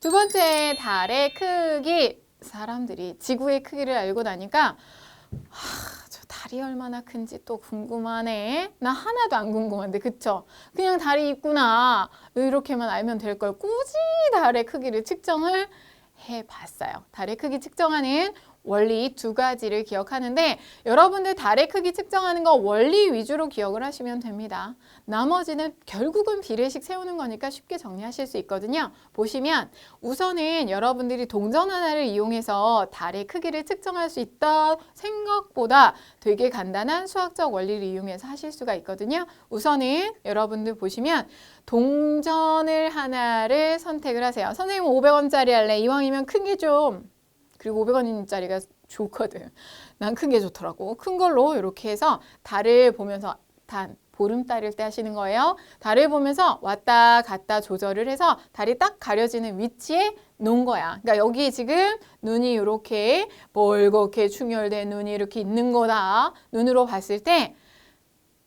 두 번째 달의 크기. 사람들이 지구의 크기를 알고 나니까 하, 저 달이 얼마나 큰지 또 궁금하네. 나 하나도 안 궁금한데 그쵸? 그냥 달이 있구나. 이렇게만 알면 될 걸 굳이 달의 크기를 측정을 해봤어요. 달의 크기 측정하는 원리 두 가지를 기억하는데 여러분들 달의 크기 측정하는 거 원리 위주로 기억을 하시면 됩니다. 나머지는 결국은 비례식 세우는 거니까 쉽게 정리하실 수 있거든요. 보시면 우선은 여러분들이 동전 하나를 이용해서 달의 크기를 측정할 수 있다 생각보다 되게 간단한 수학적 원리를 이용해서 하실 수가 있거든요. 우선은 여러분들 보시면 동전을 하나를 선택을 하세요. 선생님 500원짜리 할래. 이왕이면 큰 게 좀 그리고 500원짜리가 좋거든. 난 큰 게 좋더라고. 큰 걸로 이렇게 해서 달을 보면서 단 보름달일 때 하시는 거예요. 달을 보면서 왔다 갔다 조절을 해서 달이 딱 가려지는 위치에 놓은 거야. 그러니까 여기 지금 눈이 이렇게 벌겋게 충혈된 눈이 이렇게 있는 거다. 눈으로 봤을 때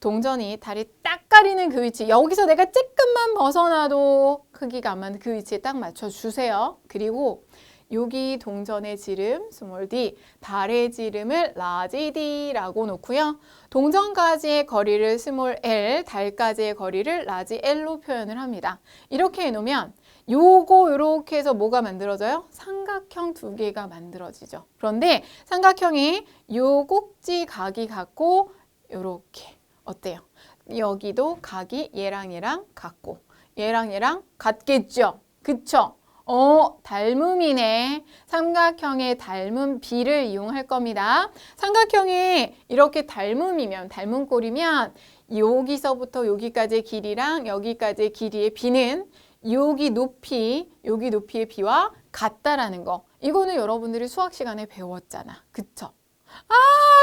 동전이 달이 딱 가리는 그 위치 여기서 내가 조금만 벗어나도 크기가 안 맞는 그 위치에 딱 맞춰 주세요. 그리고 여기 동전의 지름 스몰 d, 달의 지름을 라지 d라고 놓고요. 동전까지의 거리를 스몰 l, 달까지의 거리를 라지 l로 표현을 합니다. 이렇게 해놓으면 요거 요렇게 해서 뭐가 만들어져요? 삼각형 두 개가 만들어지죠. 그런데 삼각형이 요 꼭지 각이 같고 요렇게 어때요? 여기도 각이 얘랑 얘랑 같고 얘랑 얘랑 같겠죠? 그쵸? 어, 닮음이네. 삼각형의 닮음 비를 이용할 겁니다. 삼각형이 이렇게 닮음이면, 닮은 꼴이면 여기서부터 여기까지의 길이랑 여기까지의 길이의 비는 여기 높이, 여기 높이의 비와 같다라는 거. 이거는 여러분들이 수학 시간에 배웠잖아. 그쵸? 아,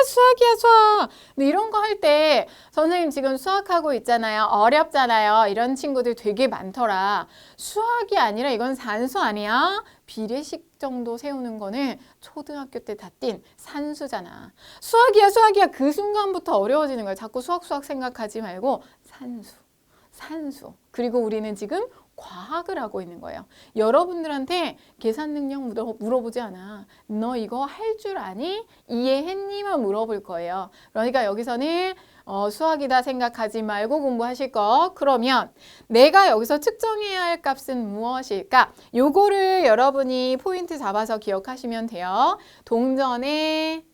수학이야, 수학. 근데 이런 거 할 때 선생님 지금 수학하고 있잖아요. 어렵잖아요. 이런 친구들 되게 많더라. 수학이 아니라 이건 산수 아니야? 비례식 정도 세우는 거는 초등학교 때 다 띈 산수잖아. 수학이야, 수학이야. 그 순간부터 어려워지는 거야. 자꾸 수학, 수학 생각하지 말고 산수, 산수. 그리고 우리는 지금 과학을 하고 있는 거예요. 여러분들한테 계산 능력 물어, 물어보지 않아. 너 이거 할 줄 아니? 이해했니?만 물어볼 거예요. 그러니까 여기서는 어, 수학이다 생각하지 말고 공부하실 거. 그러면 내가 여기서 측정해야 할 값은 무엇일까? 요거를 여러분이 포인트 잡아서 기억하시면 돼요. 동전의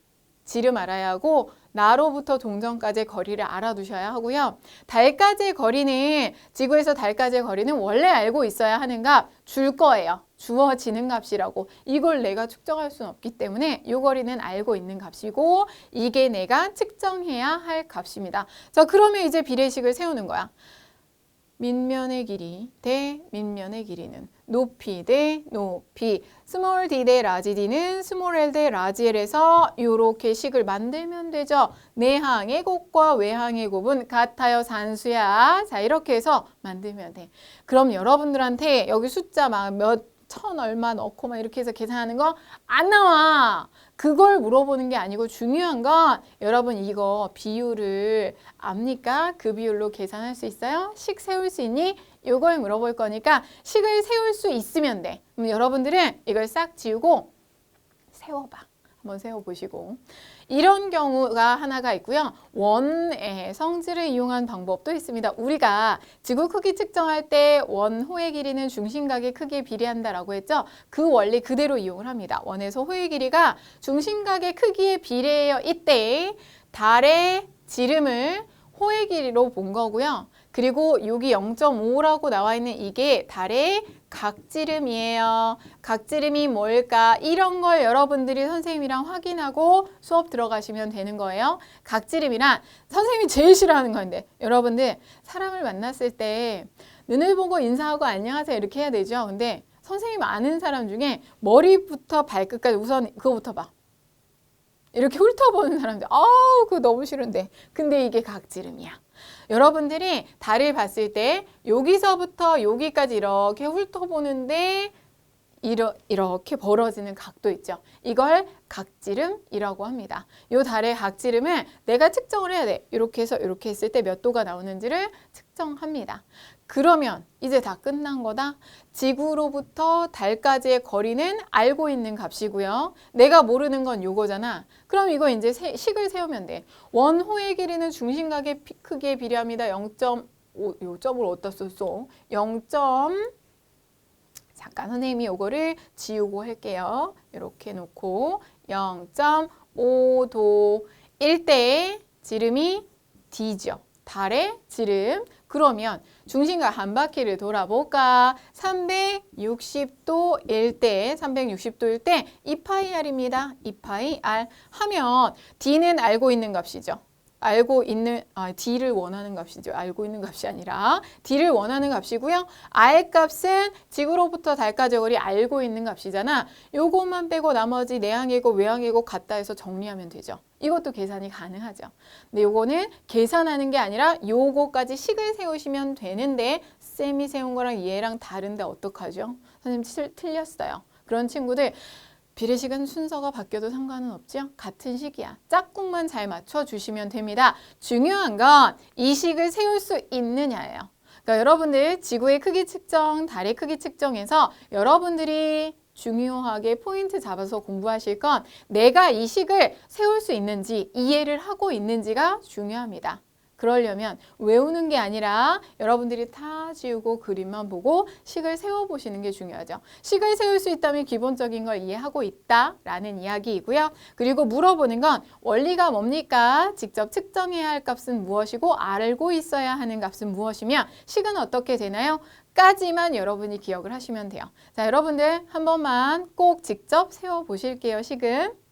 지름 알아야 하고 나로부터 동전까지의 거리를 알아두셔야 하고요. 달까지의 거리는 지구에서 달까지의 거리는 원래 알고 있어야 하는 값 줄 거예요. 주어지는 값이라고. 이걸 내가 측정할 수는 없기 때문에 이 거리는 알고 있는 값이고 이게 내가 측정해야 할 값입니다. 자, 그러면 이제 비례식을 세우는 거야. 밑면의 길이 대 밑면의 길이는 높이 대 높이 스몰 d 대 라지 d는 스몰 l 대 라지 l에서 이렇게 식을 만들면 되죠. 내항의 곱과 외항의 곱은 같아요 산수야. 자 이렇게 해서 만들면 돼. 그럼 여러분들한테 여기 숫자 막 몇 천 얼마 넣고 막 이렇게 해서 계산하는 거 안 나와. 그걸 물어보는 게 아니고 중요한 건 여러분 이거 비율을 압니까? 그 비율로 계산할 수 있어요? 식 세울 수 있니? 요걸 물어볼 거니까 식을 세울 수 있으면 돼. 그럼 여러분들은 이걸 싹 지우고 세워봐. 한번 세워보시고. 이런 경우가 하나가 있고요. 원의 성질을 이용한 방법도 있습니다. 우리가 지구 크기 측정할 때 원호의 길이는 중심각의 크기에 비례한다라고 했죠. 그 원리 그대로 이용을 합니다. 원에서 호의 길이가 중심각의 크기에 비례해요. 이때 달의 지름을 호의 길이로 본 거고요. 그리고 여기 0.5라고 나와 있는 이게 달의 각지름이에요. 각지름이 뭘까? 이런 걸 여러분들이 선생님이랑 확인하고 수업 들어가시면 되는 거예요. 각지름이란 선생님이 제일 싫어하는 건데 여러분들 사람을 만났을 때 눈을 보고 인사하고 안녕하세요 이렇게 해야 되죠. 근데 선생님 아는 사람 중에 머리부터 발끝까지 우선 그거부터 봐. 이렇게 훑어보는 사람들 아우 그거 너무 싫은데 근데 이게 각지름이야. 여러분들이 달을 봤을 때 여기서부터 여기까지 이렇게 훑어보는데 이러, 이렇게 벌어지는 각도 있죠. 이걸 각지름이라고 합니다. 요 달의 각지름을 내가 측정을 해야 돼. 이렇게 해서 이렇게 했을 때 몇 도가 나오는지를 측정합니다. 그러면 이제 다 끝난 거다. 지구로부터 달까지의 거리는 알고 있는 값이고요. 내가 모르는 건 요거잖아. 그럼 이거 이제 세- 식을 세우면 돼. 원호의 길이는 중심각의 피- 크기에 비례합니다. 0.5, 요 점을 어디다 썼어? 0. 잠깐 선생님이 요거를 지우고 할게요. 이렇게 놓고 0.5도일 때 지름이 D죠. 달의 지름. 그러면 중심각 한 바퀴를 돌아볼까? 360도일 때, 360도일 때 2파이 R입니다. 2파이 R 하면 D는 알고 있는 값이죠. 알고 있는 아 D를 원하는 값이죠. 알고 있는 값이 아니라 D를 원하는 값이고요. R 값은 지구로부터 달까지 거리 알고 있는 값이잖아. 요것만 빼고 나머지 내항이고 외항이고 같다 해서 정리하면 되죠. 이것도 계산이 가능하죠. 근데 요거는 계산하는 게 아니라 요거까지 식을 세우시면 되는데 쌤이 세운 거랑 얘랑 다른데 어떡하죠? 선생님 틀- 틀렸어요. 그런 친구들 비례식은 순서가 바뀌어도 상관은 없죠. 같은 식이야. 짝꿍만 잘 맞춰주시면 됩니다. 중요한 건 이 식을 세울 수 있느냐예요. 그러니까 여러분들 지구의 크기 측정, 달의 크기 측정에서 여러분들이 중요하게 포인트 잡아서 공부하실 건 내가 이 식을 세울 수 있는지 이해를 하고 있는지가 중요합니다. 그러려면 외우는 게 아니라 여러분들이 다 지우고 그림만 보고 식을 세워보시는 게 중요하죠. 식을 세울 수 있다면 기본적인 걸 이해하고 있다라는 이야기이고요. 그리고 물어보는 건 원리가 뭡니까? 직접 측정해야 할 값은 무엇이고 알고 있어야 하는 값은 무엇이며 식은 어떻게 되나요? 까지만 여러분이 기억을 하시면 돼요. 자, 여러분들 한 번만 꼭 직접 세워보실게요, 식은.